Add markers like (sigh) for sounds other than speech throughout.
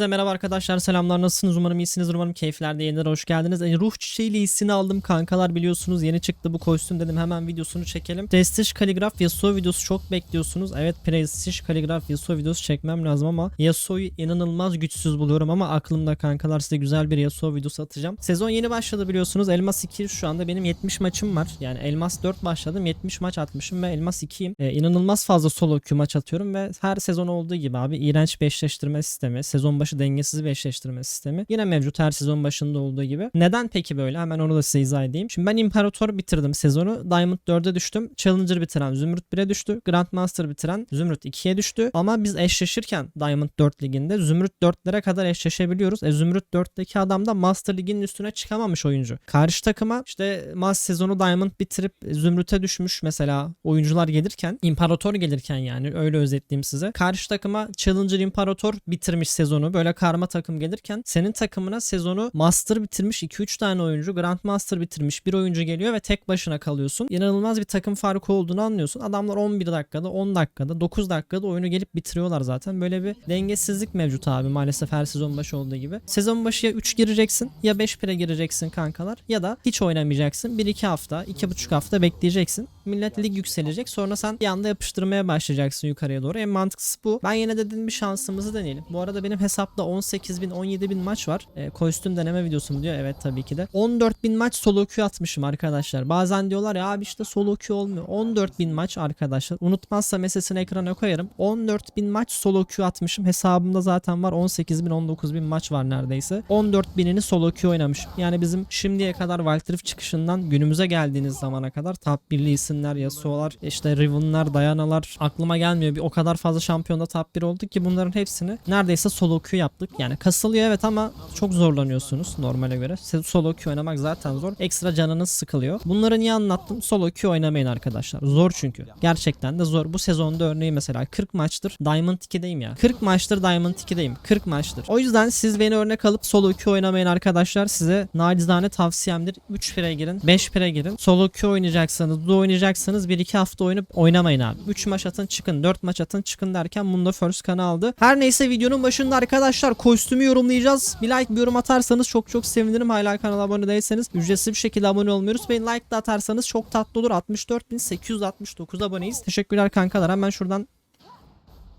Hepinize merhaba arkadaşlar selamlar nasılsınız umarım iyisinizdir umarım keyiflerde yeniden hoş geldiniz. E, ruh çiçeği iyisini aldım kankalar biliyorsunuz yeni çıktı bu kostüm dedim hemen videosunu çekelim. Prestige Kaligraf Yasuo videosu çok bekliyorsunuz. Evet Prestige Kaligraf Yasuo videosu çekmem lazım ama Yasuo'yu inanılmaz güçsüz buluyorum ama aklımda kankalar size güzel bir Yasuo videosu atacağım. Sezon yeni başladı biliyorsunuz Elmas 2 şu anda benim 70 maçım var. Yani Elmas 4 başladım 70 maç atmışım ve Elmas 2'yim. E, inanılmaz fazla solo queue maç atıyorum ve her sezon olduğu gibi abi iğrenç bir eşleştirme sistemi, sezon başı dengesiz bir eşleştirme sistemi. Yine mevcut her sezon başında olduğu gibi. Neden peki böyle? Hemen onu da size izah edeyim. Şimdi ben İmparator bitirdim sezonu. Diamond 4'e düştüm. Challenger bitiren Zümrüt 1'e düştü. Grandmaster bitiren Zümrüt 2'ye düştü. Ama biz eşleşirken Diamond 4 liginde Zümrüt 4'lere kadar eşleşebiliyoruz. E Zümrüt 4'teki adam da Master liginin üstüne çıkamamış oyuncu. Karşı takıma işte Master sezonu Diamond bitirip Zümrüt'e düşmüş mesela oyuncular gelirken İmparator gelirken yani öyle özetleyeyim size. Karşı takıma Challenger İmparator bitirmiş sezonu böyle karma takım gelirken senin takımına sezonu Master bitirmiş 2-3 tane oyuncu Grandmaster bitirmiş bir oyuncu geliyor ve tek başına kalıyorsun. İnanılmaz bir takım farkı olduğunu anlıyorsun. Adamlar 11 dakikada 10 dakikada 9 dakikada oyunu gelip bitiriyorlar zaten. Böyle bir dengesizlik mevcut abi maalesef her sezon başı olduğu gibi. Sezon başı ya 3 gireceksin ya 5 pire gireceksin kankalar ya da hiç oynamayacaksın. 1-2 hafta 2,5 hafta bekleyeceksin. Millet lig yükselecek sonra sen bir anda yapıştırmaya başlayacaksın yukarıya doğru. En mantıklısı bu. Ben yine dedim bir şansımızı deneyelim. Bu arada benim hesapta 18 bin 17 bin maç var. E, kostüm deneme videosu mu diyor? Evet tabii ki de. 14 bin maç solo queue atmışım arkadaşlar. Bazen diyorlar ya abi işte solo queue olmuyor. 14 bin maç arkadaşlar. Unutmazsa mesesini ekrana koyarım. 14 bin maç solo queue atmışım. Hesabımda zaten var 18 bin 19 bin maç var neredeyse. 14 binini solo queue oynamışım. Yani bizim şimdiye kadar Wild Rift çıkışından günümüze geldiğiniz zamana kadar top 1'li isimler, Yasuo'lar, işte Riven'lar, Diana'lar aklıma gelmiyor. Bir o kadar fazla şampiyonda top 1 olduk ki bunların hepsini neredeyse solo queue yaptık. Yani kasılıyor evet ama çok zorlanıyorsunuz normale göre. Solo queue oynamak zaten zor. Ekstra canınız sıkılıyor. Bunları niye anlattım? Solo queue oynamayın arkadaşlar. Zor çünkü. Gerçekten de zor. Bu sezonda örneği mesela 40 maçtır Diamond 2'deyim ya. 40 maçtır Diamond 2'deyim. 40 maçtır. O yüzden siz beni örnek alıp solo queue oynamayın arkadaşlar. Size nacizane tavsiyemdir. 3 pire girin. 5 pire girin. Solo queue oynayacaksanız, duo oynayacaksanız 1-2 hafta oynayıp oynamayın abi. 3 maç atın çıkın. 4 maç atın çıkın derken bunda first kanı aldı. Her neyse videonun başında arkadaşlar kostümü yorumlayacağız. Bir like bir yorum atarsanız çok çok sevinirim. Hala kanala abone değilseniz ücretsiz bir şekilde abone olmuyoruz. Ve like de atarsanız çok tatlı olur. 64.869 aboneyiz. Teşekkürler kankalar. Hemen şuradan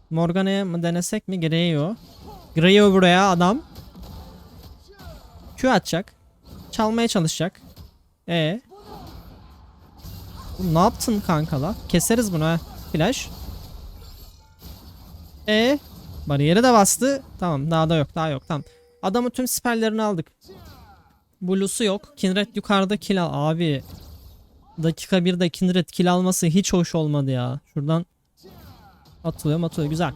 Morgana'ya mı denesek mi? Greyo. Greyo buraya adam. Q atacak. Çalmaya çalışacak. E. Bu ne yaptın kankala? Keseriz bunu ha. Flash. E. Bariyeri de bastı. Tamam daha da yok daha yok tamam. Adamın tüm siperlerini aldık. Blue'su yok. Kindred yukarıda kill al. Abi. Dakika 1'de Kindred kill alması hiç hoş olmadı ya. Şuradan atılıyor atılıyor güzel.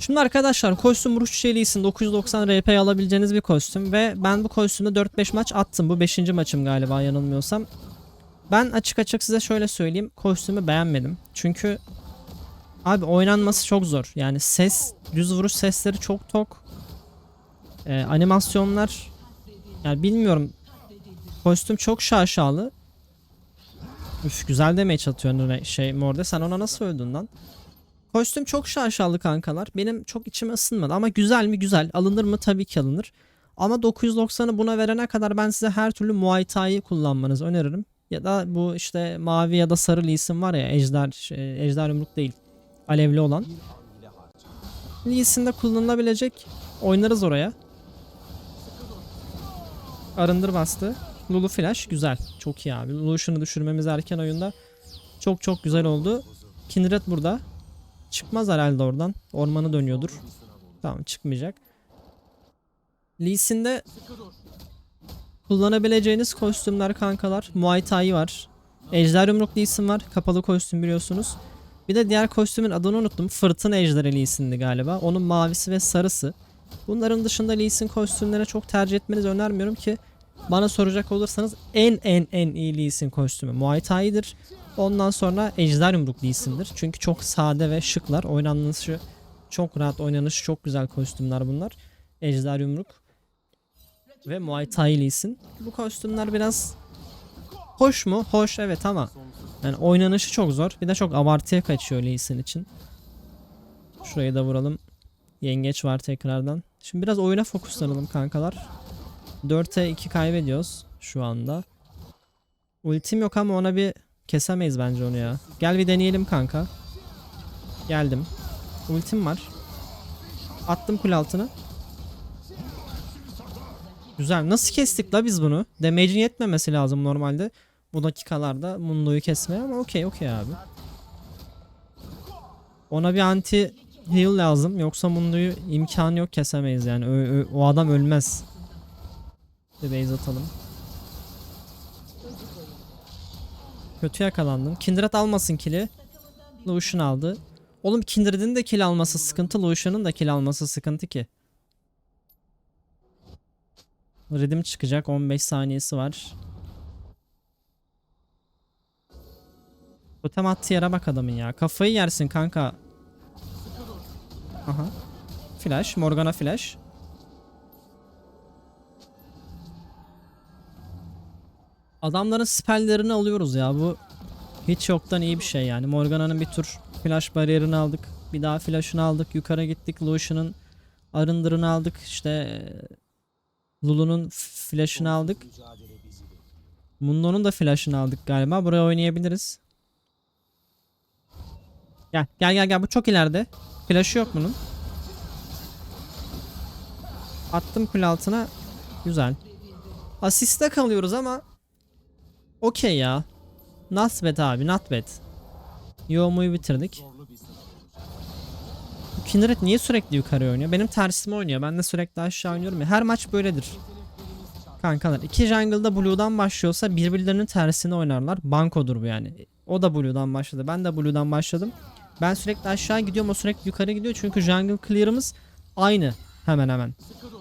Şimdi arkadaşlar kostüm Ruş Çeliği'sin 990 RP alabileceğiniz bir kostüm ve ben bu kostümde 4-5 maç attım. Bu 5. maçım galiba yanılmıyorsam. Ben açık açık size şöyle söyleyeyim. Kostümü beğenmedim. Çünkü abi oynanması çok zor. Yani ses, düz vuruş sesleri çok tok. Ee, animasyonlar yani bilmiyorum. Kostüm çok şaşalı. Üf güzel damage atıyorsun şey Morde. Sen ona nasıl öldün lan? Kostüm çok şaşalı kankalar. Benim çok içime ısınmadı ama güzel mi güzel. Alınır mı tabii ki alınır. Ama 990'ı buna verene kadar ben size her türlü Muay Thai kullanmanızı öneririm. Ya da bu işte mavi ya da sarı Lee var ya ejder, şey, ejder yumruk değil. Alevli olan. Lee Sin'de kullanılabilecek oynarız oraya. Arındır bastı. Lulu Flash güzel. Çok iyi abi. Lucian'ı düşürmemiz erken oyunda. Çok çok güzel oldu. Kindred burada. Çıkmaz herhalde oradan. Ormanı dönüyordur. Tamam çıkmayacak. Lee Sin'de kullanabileceğiniz kostümler kankalar. Muay Thai var. Ejder Yumruk Lee Sin var. Kapalı kostüm biliyorsunuz. Bir de diğer kostümün adını unuttum. Fırtına Ejderi Lee Sin'di galiba. Onun mavisi ve sarısı. Bunların dışında Lee Sin kostümlere çok tercih etmenizi önermiyorum ki bana soracak olursanız en en en iyi Lee Sin kostümü Muay Thai'dir. Ondan sonra Ejder Yumruk Lee Sin'dir. Çünkü çok sade ve şıklar. Oynanışı çok rahat, oynanışı çok güzel kostümler bunlar. Ejder Yumruk ve Muay Thai Lee Sin. Bu kostümler biraz hoş mu? Hoş evet ama yani oynanışı çok zor. Bir de çok abartıya kaçıyor Lee Sin için. Şurayı da vuralım. Yengeç var tekrardan. Şimdi biraz oyuna fokuslanalım kankalar. 4'e 2 kaybediyoruz şu anda. Ultim yok ama ona bir kesemeyiz bence onu ya. Gel bir deneyelim kanka. Geldim. Ultim var. Attım kul altına. Güzel. Nasıl kestik la biz bunu? Damage'in yetmemesi lazım normalde. Bu dakikalarda Mundo'yu kesmeye ama okey okey abi. Ona bir anti heal lazım. Yoksa Mundo'yu imkanı yok kesemeyiz yani. Ö- o adam ölmez. Bir base atalım. Kötü yakalandım. Kindred almasın kili. Lucian aldı. Oğlum Kindred'in de kill alması sıkıntı. Lucian'ın da kill alması sıkıntı ki. Redim çıkacak. 15 saniyesi var. Totem attığı yere bak adamın ya. Kafayı yersin kanka. Aha. Flash. Morgana flash. Adamların spelllerini alıyoruz ya. Bu hiç yoktan iyi bir şey yani. Morgana'nın bir tur flash bariyerini aldık. Bir daha flash'ını aldık. Yukarı gittik. Lucian'ın arındırını aldık. İşte eee, Lulu'nun flash'ını aldık. Mundo'nun da flash'ını aldık galiba. Buraya oynayabiliriz. Gel gel gel gel bu çok ileride. Flash'ı yok bunun. Attım kul altına. Güzel. Asiste kalıyoruz ama okey ya. Not bad abi not bad. Yoğumuyu bitirdik. Kindred niye sürekli yukarı oynuyor? Benim tersime oynuyor. Ben de sürekli aşağı oynuyorum ya. Her maç böyledir. Kankalar. iki jungle'da Blue'dan başlıyorsa birbirlerinin tersine oynarlar. Bankodur bu yani. O da Blue'dan başladı. Ben de Blue'dan başladım. Ben sürekli aşağı gidiyorum. O sürekli yukarı gidiyor. Çünkü jungle clear'ımız aynı. Hemen hemen.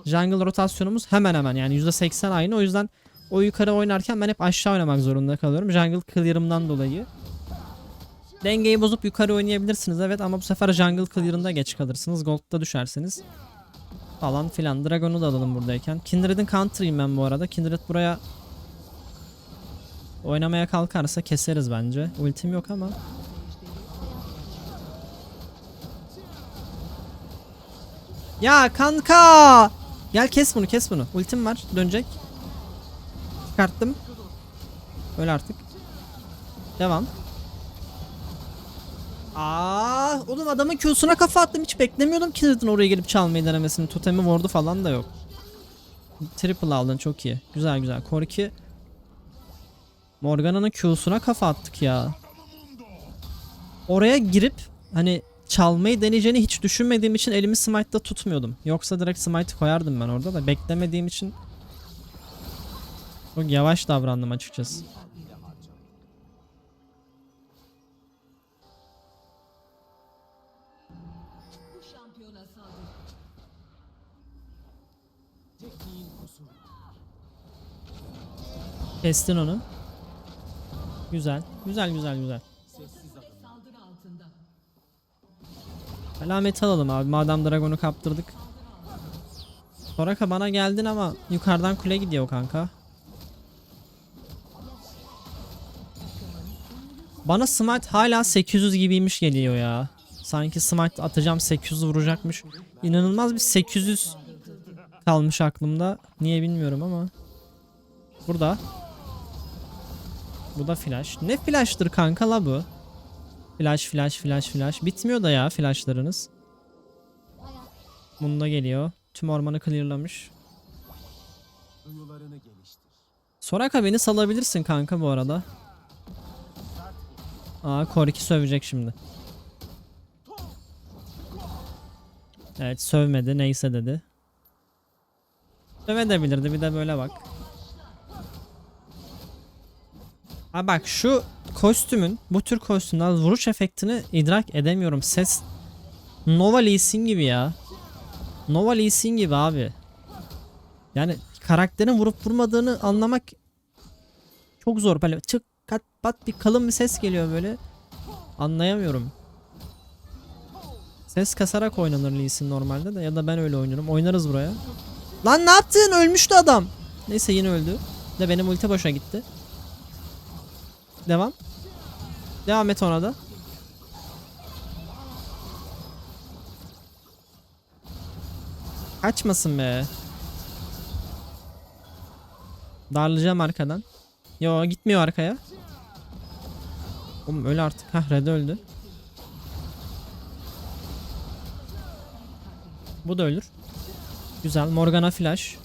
Jungle rotasyonumuz hemen hemen. Yani %80 aynı. O yüzden o yukarı oynarken ben hep aşağı oynamak zorunda kalıyorum. Jungle clear'ımdan dolayı. Dengeyi bozup yukarı oynayabilirsiniz evet ama bu sefer jungle clear'ında geç kalırsınız. Gold'da düşersiniz. Falan filan. Dragon'u da alalım buradayken. Kindred'in counter'ıyım ben bu arada. Kindred buraya oynamaya kalkarsa keseriz bence. Ultim yok ama. Ya kanka! Gel kes bunu kes bunu. Ultim var dönecek. Çıkarttım. Öyle artık. Devam. Aa, oğlum adamın Q'suna kafa attım. Hiç beklemiyordum ki zaten oraya gelip çalmayı denemesini. Totemi ward'u falan da yok. Triple aldın çok iyi. Güzel güzel. Korki Morgana'nın Q'suna kafa attık ya. Oraya girip hani çalmayı deneyeceğini hiç düşünmediğim için elimi smite'da tutmuyordum. Yoksa direkt smite koyardım ben orada da beklemediğim için çok yavaş davrandım açıkçası. Kestin onu. Güzel. Güzel güzel güzel. Alamet alalım abi. Madem Dragon'u kaptırdık. Soraka bana geldin ama yukarıdan kule gidiyor kanka. Bana smite hala 800 gibiymiş geliyor ya. Sanki smite atacağım 800 vuracakmış. İnanılmaz bir 800 kalmış aklımda. Niye bilmiyorum ama. Burada. Bu da flash. Ne flash'tır kanka la bu? Flash flash flash flash. Bitmiyor da ya flashlarınız. Bunda geliyor. Tüm ormanı clearlamış. Soraka beni salabilirsin kanka bu arada. Aa Korki sövecek şimdi. Evet sövmedi neyse dedi. Sövebilirdi bir de böyle bak. Ha bak şu kostümün bu tür kostümden vuruş efektini idrak edemiyorum. Ses Nova Lee Sin gibi ya. Nova Lee Sin gibi abi. Yani karakterin vurup vurmadığını anlamak çok zor. Böyle çık kat pat bir kalın bir ses geliyor böyle. Anlayamıyorum. Ses kasarak oynanır Lee Sin normalde de ya da ben öyle oynuyorum. Oynarız buraya. Lan ne yaptın? Ölmüştü adam. Neyse yine öldü. De benim ulti boşa gitti. Devam. Devam et ona da. Kaçmasın be. Darlayacağım arkadan. Yo gitmiyor arkaya. Oğlum öl artık. Hah Red öldü. Bu da ölür. Güzel. Morgana flash.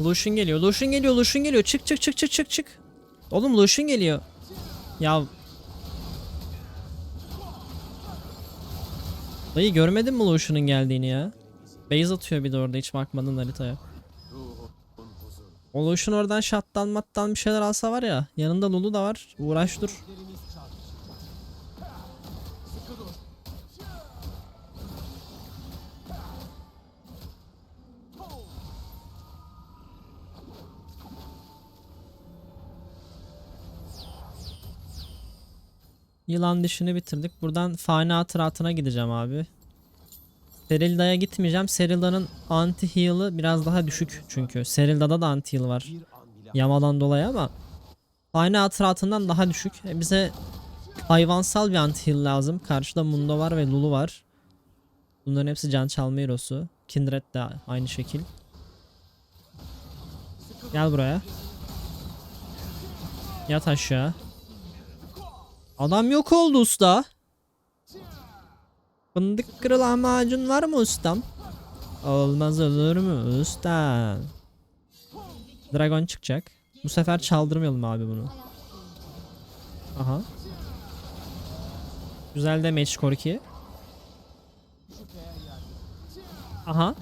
Lucian geliyor. Lucian geliyor. Lucian geliyor. Çık çık çık çık çık çık. Oğlum Lucian geliyor. Ya. Dayı görmedin mi Lucian'ın geldiğini ya? Base atıyor bir de orada hiç bakmadın haritaya. O Lucian oradan shot'tan mattan bir şeyler alsa var ya. Yanında Lulu da var. Uğraş dur. Yılan dişini bitirdik. Buradan fani hatıratına gideceğim abi. Serilda'ya gitmeyeceğim. Serilda'nın anti heal'ı biraz daha düşük çünkü. Serilda'da da anti heal var. Yamadan dolayı ama fani hatıratından daha düşük. E bize hayvansal bir anti heal lazım. Karşıda Mundo var ve Lulu var. Bunların hepsi can çalma hero'su. Kindred de aynı şekil. Gel buraya. Yat aşağı. Adam yok oldu usta. Fındık kırıl lahmacun var mı ustam? Olmaz olur mu usta? Dragon çıkacak. Bu sefer çaldırmayalım abi bunu. Aha. Güzel damage Korki. Aha.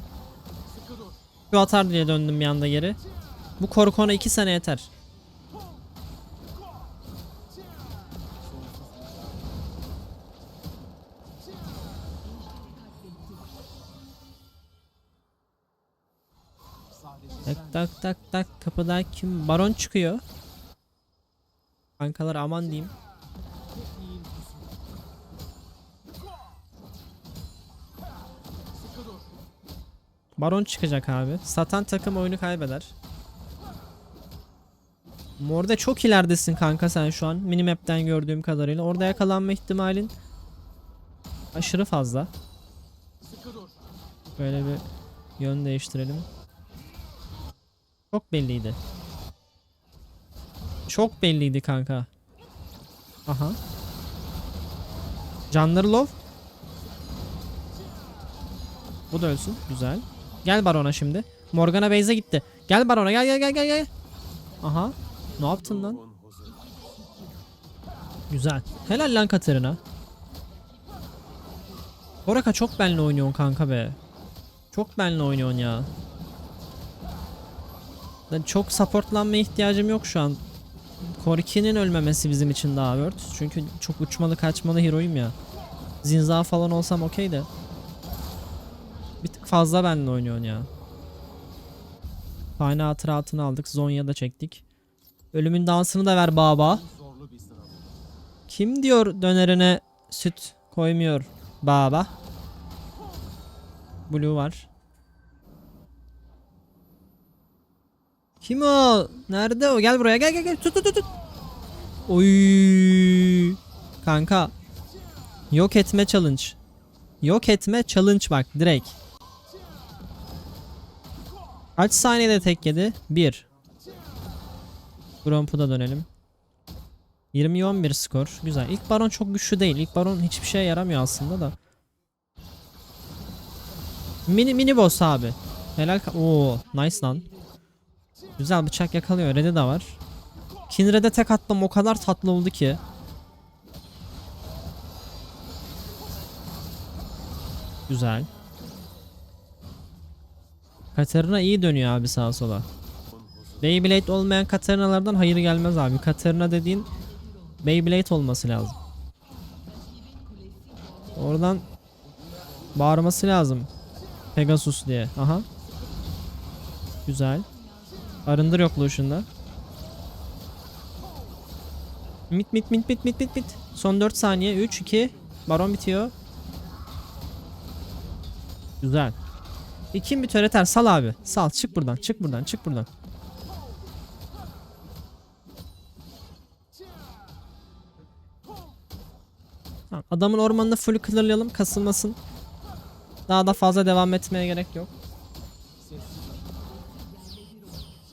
Şu atar diye döndüm bir anda geri. Bu Korkon'a 2 sene yeter. Tak tak tak kapıda kim? Baron çıkıyor. Kankalar aman diyeyim. Baron çıkacak abi. Satan takım oyunu kaybeder. Morda çok ileridesin kanka sen şu an. Minimap'ten gördüğüm kadarıyla. Orada yakalanma ihtimalin aşırı fazla. Böyle bir yön değiştirelim. Çok belliydi. Çok belliydi kanka. Aha. Canları low. Bu da ölsün. Güzel. Gel Baron'a şimdi. Morgana base'e gitti. Gel Baron'a gel gel gel gel gel. Aha. Ne yaptın lan? Güzel. Helal lan Katarina. Oraka çok benle oynuyorsun kanka be. Çok benle oynuyorsun ya. Çok supportlanmaya ihtiyacım yok şu an. Korki'nin ölmemesi bizim için daha worth. Çünkü çok uçmalı kaçmalı hero'yum ya. Zinza falan olsam okey de. Bir tık fazla benimle oynuyorsun ya. Fani hatıratını aldık. Zonya'da çektik. Ölümün dansını da ver baba. Kim diyor dönerine süt koymuyor baba? Blue var. Kim o? Nerede o? Gel buraya. Gel gel gel. Tut tut tut. Oy. Kanka. Yok etme challenge. Yok etme challenge bak direkt. Kaç saniyede tek yedi? 1. Gromp'u dönelim. 20-11 skor. Güzel. İlk baron çok güçlü değil. İlk baron hiçbir şeye yaramıyor aslında da. Mini mini boss abi. Helal. Oo, nice lan. Güzel bıçak yakalıyor. Red'e de var. Kinred'e tek attım o kadar tatlı oldu ki. Güzel. Katarina iyi dönüyor abi sağa sola. Beyblade olmayan Katarina'lardan hayır gelmez abi. Katarina dediğin Beyblade olması lazım. Oradan bağırması lazım. Pegasus diye. Aha. Güzel. Arındır yok Lucian'da. Mit mit mit mit mit mit mit. Son 4 saniye. 3 2 Baron bitiyor. Güzel. İkin bir töreter sal abi. Sal çık buradan çık buradan çık buradan. Adamın ormanını full clearlayalım kasılmasın. Daha da fazla devam etmeye gerek yok.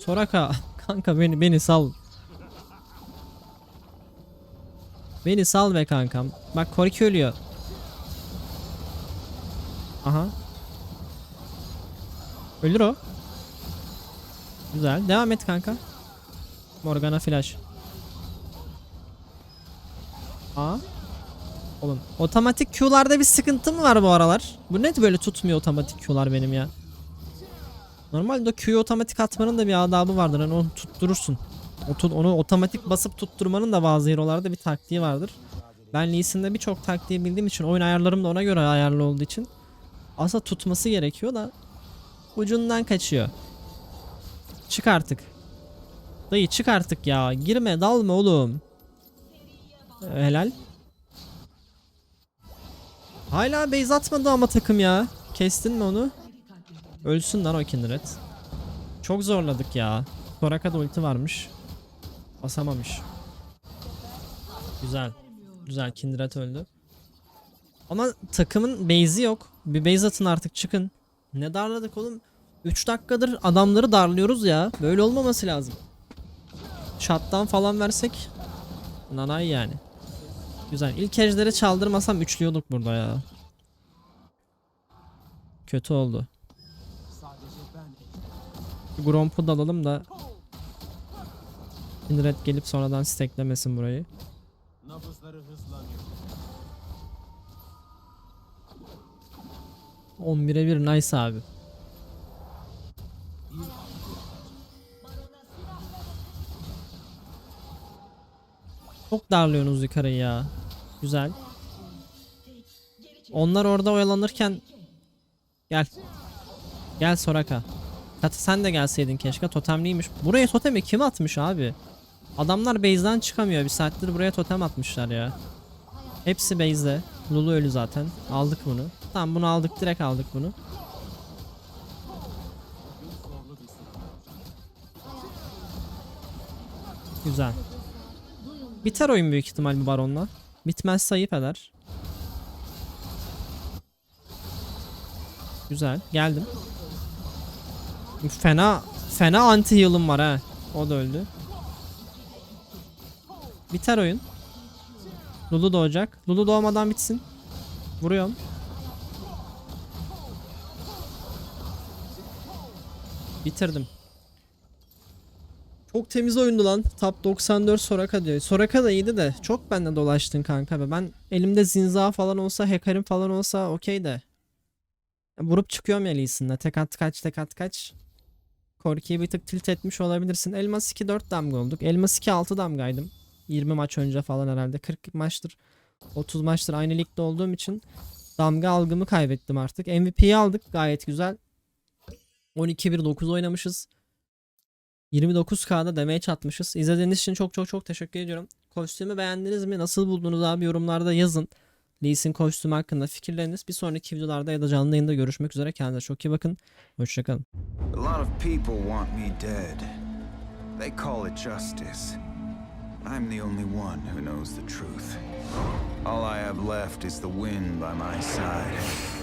Soraka (laughs) kanka beni beni sal. Beni sal be kankam. Bak Korki ölüyor. Aha. Ölür o. Güzel. Devam et kanka. Morgana flash. Aa. Oğlum otomatik Q'larda bir sıkıntı mı var bu aralar? Bu net böyle tutmuyor otomatik Q'lar benim ya. Normalde Q'yu otomatik atmanın da bir adabı vardır. Hani onu tutturursun. Onu otomatik basıp tutturmanın da bazı hero'larda bir taktiği vardır. Ben Lee Sin'de birçok taktiği bildiğim için oyun ayarlarım da ona göre ayarlı olduğu için aslında tutması gerekiyor da ucundan kaçıyor. Çık artık. Dayı çık artık ya. Girme dalma oğlum. Ee, Helal. Hala base atmadı ama takım ya. Kestin mi onu? Ölsün lan o Kindred. Çok zorladık ya. Soraka'da ulti varmış. Basamamış. Güzel. Güzel Kindred öldü. Ama takımın base'i yok. Bir base atın artık çıkın. Ne darladık oğlum? 3 dakikadır adamları darlıyoruz ya. Böyle olmaması lazım. Shot'tan falan versek. Nanay yani. Güzel. İlk ejderi çaldırmasam üçlüyorduk burada ya. Kötü oldu. Gromp'u da alalım da Kindred gelip sonradan steklemesin burayı. Nabızları hızlanıyor. 11'e 1 nice abi. Çok darlıyorsunuz yukarıyı ya. Güzel. Onlar orada oyalanırken Gel. Gel Soraka. Katı sen de gelseydin keşke. Totemliymiş. Buraya totemi kim atmış abi? Adamlar base'den çıkamıyor. Bir saattir buraya totem atmışlar ya. Hepsi base'de. Lulu ölü zaten. Aldık bunu. Tamam bunu aldık. Direkt aldık bunu. Güzel. Biter oyun büyük ihtimal bu baronla. Bitmez ayıp eder. Güzel. Geldim. Fena fena anti heal'ım var ha. O da öldü. Biter oyun. Lulu doğacak. Lulu doğmadan bitsin. Vuruyorum. Bitirdim. Çok temiz oyundu lan. Top 94 Soraka diyor. Soraka da iyiydi de çok bende dolaştın kanka be. Ben elimde zinza falan olsa, hacker'im falan olsa okey de. Vurup çıkıyorum ya Lee Sin'le. Tek at kaç, tek at kaç. Korki'yi bir tık tilt etmiş olabilirsin. Elmas 2 4 damga olduk. Elmas 2 6 damgaydım. 20 maç önce falan herhalde. 40 maçtır. 30 maçtır aynı ligde olduğum için damga algımı kaybettim artık. MVP'yi aldık gayet güzel. 12-1-9 oynamışız. 29K'da damage atmışız. İzlediğiniz için çok çok çok teşekkür ediyorum. Kostümü beğendiniz mi? Nasıl buldunuz abi? Yorumlarda yazın. Lee Sin kostümü hakkında fikirleriniz. Bir sonraki videolarda ya da canlı yayında görüşmek üzere. Kendinize çok iyi bakın. Hoşçakalın. A lot of people want me dead. They call it justice. I'm the only one who knows the truth. All I have left is the wind by my side.